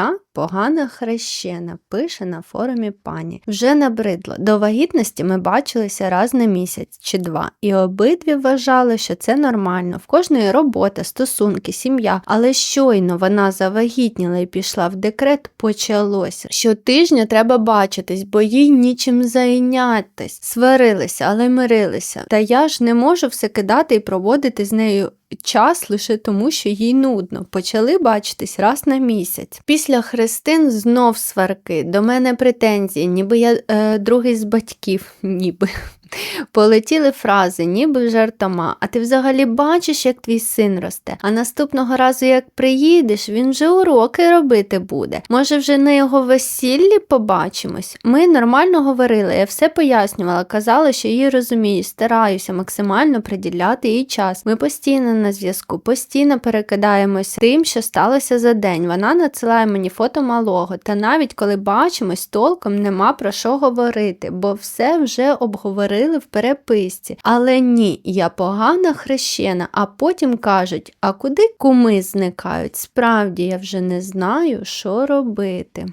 Я погана хрещена, пише на форумі пані. Вже набридло. До вагітності ми бачилися раз на місяць чи два, і обидві вважали, що це нормально. В кожної робота, стосунки, сім'я. Але щойно вона завагітніла і пішла в декрет, почалося. Щотижня треба бачитись, бо їй нічим зайнятись. Сварилися, але мирилися. Та я ж не можу все кидати і проводити з нею час лише тому, що їй нудно. Почали бачитись раз на місяць. Після хрестин знов сварки. До мене претензії, ніби я е, другий з батьків, ніби. Полетіли фрази, ніби жартома. А ти взагалі бачиш, як твій син росте. А наступного разу, як приїдеш, він вже уроки робити буде. Може, вже на його весіллі побачимось. Ми нормально говорили, я все пояснювала, казала, що її розумію, стараюся максимально приділяти їй час. Ми постійно на зв'язку, постійно перекидаємось тим, що сталося за день. Вона надсилає мені фото малого, та навіть коли бачимось, толком нема про що говорити, бо все вже обговорили в переписці. Але ні, я погана хрещена, а потім кажуть, а куди куми зникають? Справді я вже не знаю, що робити.